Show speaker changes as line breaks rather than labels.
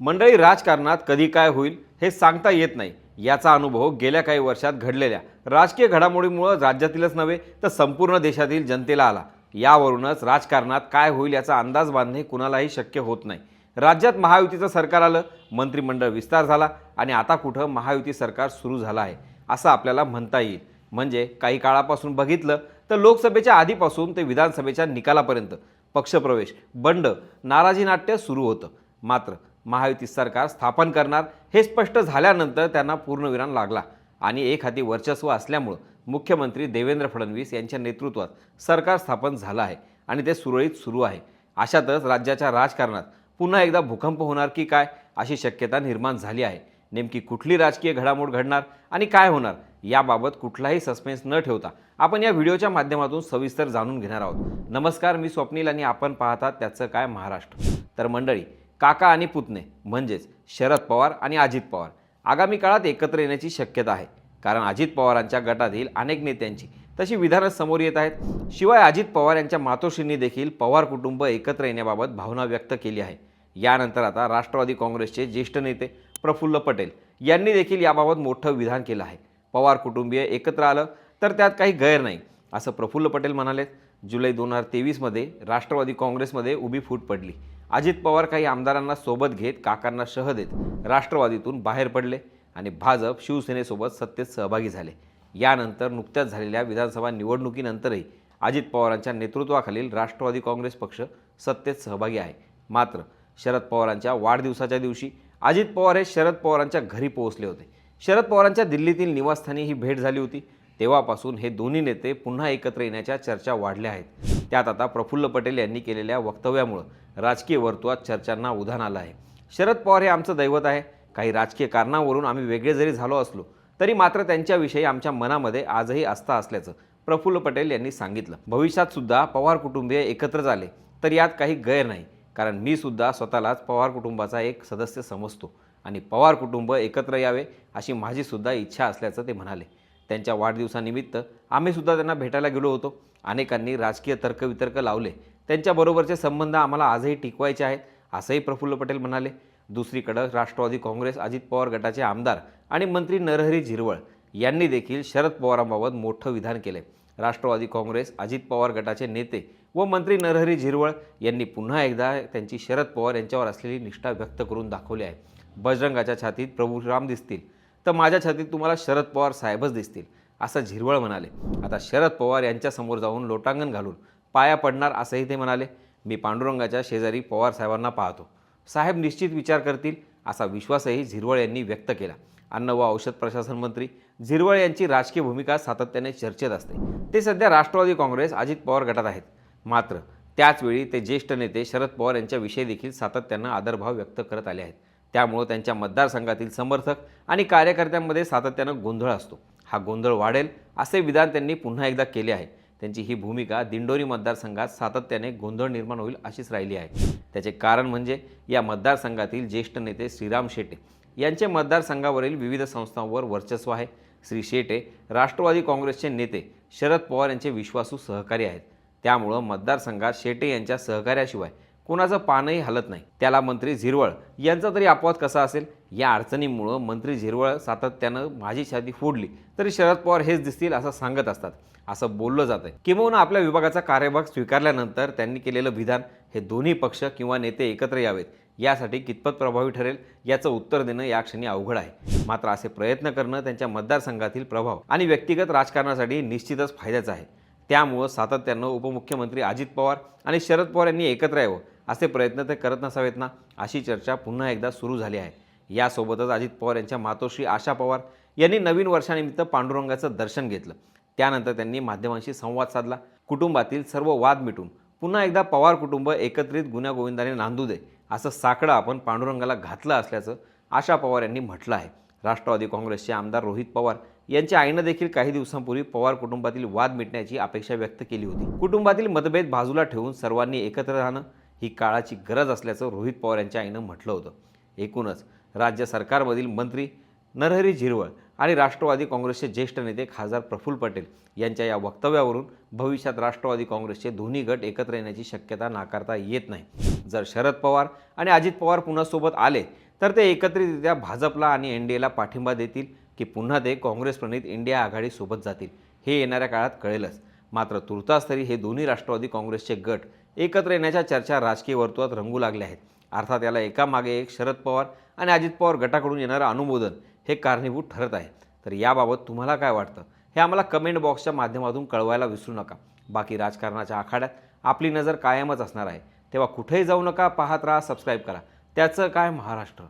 मंडळी राजकारणात कधी काय होईल हे सांगता येत नाही. याचा अनुभव गेल्या काही वर्षात घडलेल्या राजकीय घडामोडीमुळं राज्यातीलच नव्हे तर संपूर्ण देशातील जनतेला आला. यावरूनच राजकारणात काय होईल याचा अंदाज बांधणे कुणालाही शक्य होत नाही. राज्यात महायुतीचं सरकार आलं मंत्रिमंडळ विस्तार झाला आणि आता कुठं महायुती सरकार सुरू झालं आहे असं आपल्याला म्हणता येईल. म्हणजे काही काळापासून बघितलं तर लोकसभेच्या आधीपासून ते विधानसभेच्या निकालापर्यंत पक्षप्रवेश बंड नाराजी नाट्य सुरू होतं. मात्र महायुती सरकार स्थापन करणार हे स्पष्ट झाल्यानंतर त्यांना पूर्णविराम लागला. आणि एक हाती वर्चस्व असल्यामुळं मुख्यमंत्री देवेंद्र फडणवीस यांच्या नेतृत्वात सरकार स्थापन झालं आहे आणि ते सुरळीत सुरू आहे. अशातच राज्याच्या राजकारणात पुन्हा एकदा भूकंप होणार की काय अशी शक्यता निर्माण झाली आहे. नेमकी कुठली राजकीय घडामोड घडणार आणि काय होणार याबाबत कुठलाही सस्पेन्स न ठेवता आपण या व्हिडिओच्या माध्यमातून सविस्तर जाणून घेणार आहोत. नमस्कार मी स्वप्नील आणि आपण पाहतात त्याचं काय महाराष्ट्र. तर मंडळी काका आणि पुतणे म्हणजेच शरद पवार आणि अजित पवार आगामी काळात एकत्र येण्याची शक्यता आहे. कारण अजित पवारांच्या गटातील अनेक नेत्यांची तशी विधानं समोर येत आहेत. शिवाय अजित पवार यांच्या मातोश्रींनी देखील पवार कुटुंब एकत्र येण्याबाबत भावना व्यक्त केली आहे. यानंतर आता राष्ट्रवादी काँग्रेसचे ज्येष्ठ नेते प्रफुल्ल पटेल यांनी देखील याबाबत मोठं विधान केलं आहे. पवार कुटुंबीय एकत्र आलं तर त्यात काही गैर नाही असं प्रफुल्ल पटेल म्हणाले जुलै दोन हजार तेवीसमध्ये राष्ट्रवादी काँग्रेसमध्ये उभी फूट पडली. अजित पवार काही आमदारांना सोबत घेत काकांना शह देत राष्ट्रवादीतून बाहेर पडले आणि भाजप शिवसेनेसोबत सत्तेत सहभागी झाले. यानंतर नुकत्याच झालेल्या विधानसभा निवडणुकीनंतरही अजित पवारांच्या नेतृत्वाखालील राष्ट्रवादी काँग्रेस पक्ष सत्तेत सहभागी आहे. मात्र शरद पवारांच्या वाढदिवसाच्या दिवशी अजित पवार हे शरद पवारांच्या घरी पोहोचले होते. शरद पवारांच्या दिल्लीतील निवासस्थानी ही भेट झाली होती. तेव्हापासून हे दोन्ही नेते पुन्हा एकत्र येण्याच्या चर्चा वाढल्या आहेत. त्यात आता प्रफुल्ल पटेल यांनी केलेल्या वक्तव्यामुळं राजकीय वर्तुळात चर्चांना उधाण आलं आहे. शरद पवार हे आमचं दैवत आहे. काही राजकीय कारणावरून आम्ही वेगळे जरी झालो असलो तरी मात्र त्यांच्याविषयी आमच्या मनामध्ये आजही आस्था असल्याचं प्रफुल्ल पटेल यांनी सांगितलं. भविष्यात सुद्धा पवार कुटुंबीय एकत्र झाले तर यात काही गैर नाही. कारण मी सुद्धा स्वतःलाच पवार कुटुंबाचा एक सदस्य समजतो आणि पवार कुटुंब एकत्र यावे अशी माझी सुद्धा इच्छा असल्याचं ते म्हणाले. त्यांच्या वाढदिवसानिमित्त आम्ही सुद्धा त्यांना भेटायला गेलो होतो. अनेकांनी राजकीय तर्कवितर्क लावले. त्यांच्याबरोबरचे संबंध आम्हाला आजही टिकवायचे आहेत असंही प्रफुल्ल पटेल म्हणाले. दुसरीकडं राष्ट्रवादी काँग्रेस अजित पवार गटाचे आमदार आणि मंत्री नरहरी झिरवळ यांनी देखील शरद पवारांबाबत मोठं विधान केले. राष्ट्रवादी काँग्रेस अजित पवार गटाचे नेते व मंत्री नरहरी झिरवळ यांनी पुन्हा एकदा त्यांची शरद पवार यांच्यावर असलेली निष्ठा व्यक्त करून दाखवली आहे. बजरंगाच्या छातीत प्रभू राम दिसतील. तर माझ्या छातीत तुम्हाला शरद पवार साहेबच दिसतील. असं झिरवळ म्हणाले. आता शरद पवार यांच्यासमोर जाऊन लोटांगण घालून पाया पडणार असंही ते म्हणाले. मी पांडुरंगाच्या शेजारी पवार साहेबांना पाहतो. साहेब निश्चित विचार करतील असा विश्वासही झिरवळ यांनी व्यक्त केला. अन्न व औषध प्रशासन मंत्री झिरवळ यांची राजकीय भूमिका सातत्याने चर्चेत असते. ते सध्या राष्ट्रवादी काँग्रेस अजित पवार गटात आहेत. मात्र त्याचवेळी ते ज्येष्ठ नेते शरद पवार यांच्याविषयी देखील सातत्यानं आदरभाव व्यक्त करत आले आहेत. त्यामुळं त्यांच्या मतदारसंघातील समर्थक आणि कार्यकर्त्यांमध्ये सातत्यानं गोंधळ असतो. हा गोंधळ वाढेल असे विधान त्यांनी पुन्हा एकदा केले आहे. त्यांची ही भूमिका दिंडोरी मतदारसंघात सातत्याने गोंधळ निर्माण होईल अशीच राहिली आहे. त्याचे कारण म्हणजे या मतदारसंघातील ज्येष्ठ नेते श्रीराम शेटे यांचे मतदारसंघावरील विविध संस्थांवर वर्चस्व आहे. श्री शेटे राष्ट्रवादी काँग्रेसचे नेते शरद पवार यांचे विश्वासू सहकारी आहेत. त्यामुळं मतदारसंघात शेटे यांच्या सहकार्याशिवाय कोणाचं पानही हलत नाही. त्याला मंत्री झिरवळ यांचा तरी अपवाद कसा असेल? या अडचणीमुळं मंत्री झिरवळ सातत्यानं माझी छाती फोडली तरी शरद पवार हेच दिसतील असं सांगत असतात असं बोललं जात आहे किंबहुना आपल्या विभागाचा कार्यभाग स्वीकारल्यानंतर त्यांनी केलेलं विधान हे दोन्ही पक्ष किंवा नेते एकत्र यावेत यासाठी कितपत प्रभावी ठरेल याचं उत्तर देणं या क्षणी अवघड आहे. मात्र असे प्रयत्न करणं त्यांच्या मतदारसंघातील प्रभाव आणि व्यक्तिगत राजकारणासाठी निश्चितच फायद्याचं आहे. त्यामुळं सातत्यानं उपमुख्यमंत्री अजित पवार आणि शरद पवार यांनी एकत्र यावं असे प्रयत्न ते करत नसावेत ना अशी चर्चा पुन्हा एकदा सुरू झाली आहे. यासोबतच अजित पवार यांच्या मातोश्री आशा पवार यांनी नवीन वर्षानिमित्त पांडुरंगाचं दर्शन घेतलं. त्यानंतर त्यांनी माध्यमांशी संवाद साधला. कुटुंबातील सर्व वाद मिटून पुन्हा एकदा पवार कुटुंब एकत्रित गुन्ह्यागोविंदाने नांदू दे असं साकडं आपण पांडुरंगाला घातलं असल्याचं आशा पवार यांनी म्हटलं आहे. राष्ट्रवादी काँग्रेसचे आमदार रोहित पवार यांच्या आईनं देखील काही दिवसांपूर्वी पवार कुटुंबातील वाद मिटण्याची अपेक्षा व्यक्त केली होती. कुटुंबातील मतभेद बाजूला ठेवून सर्वांनी एकत्र राहणं ही काळाची गरज असल्याचं रोहित पवार यांच्या आईनं म्हटलं होतं. एकूणच राज्य सरकारमधील मंत्री नरहरी झिरवळ आणि राष्ट्रवादी काँग्रेसचे ज्येष्ठ नेते खासदार प्रफुल्ल पटेल यांच्या या वक्तव्यावरून भविष्यात राष्ट्रवादी काँग्रेसचे दोन्ही गट एकत्र येण्याची शक्यता नाकारता येत नाही. जर शरद पवार आणि अजित पवार पुन्हा सोबत आले तर ते एकत्रितरित्या भाजपला आणि एन डी एला पाठिंबा देतील की पुन्हा ते काँग्रेस प्रणित इंडिया आघाडीसोबत जातील हे येणाऱ्या काळात कळेलच. मात्र तुर्तास तरी हे दोन्ही राष्ट्रवादी काँग्रेसचे गट एकत्र येण्याच्या चर्चा राजकीय वर्तुळात रंगू लागल्या आहेत. अर्थात याला एकामागे एक शरद पवार आणि अजित पवार गटाकडून येणारं अनुमोदन हे कारणीभूत ठरत आहे. तर याबाबत तुम्हाला काय वाटतं? हे आम्हाला कमेंट बॉक्सच्या माध्यमातून कळवायला विसरू नका. बाकी राजकारणाच्या आखाड्यात आपली नजर कायमच असणार आहे. तेव्हा कुठेही जाऊ नका पाहत राहा सबस्क्राईब करा. त्याचं काय महाराष्ट्र?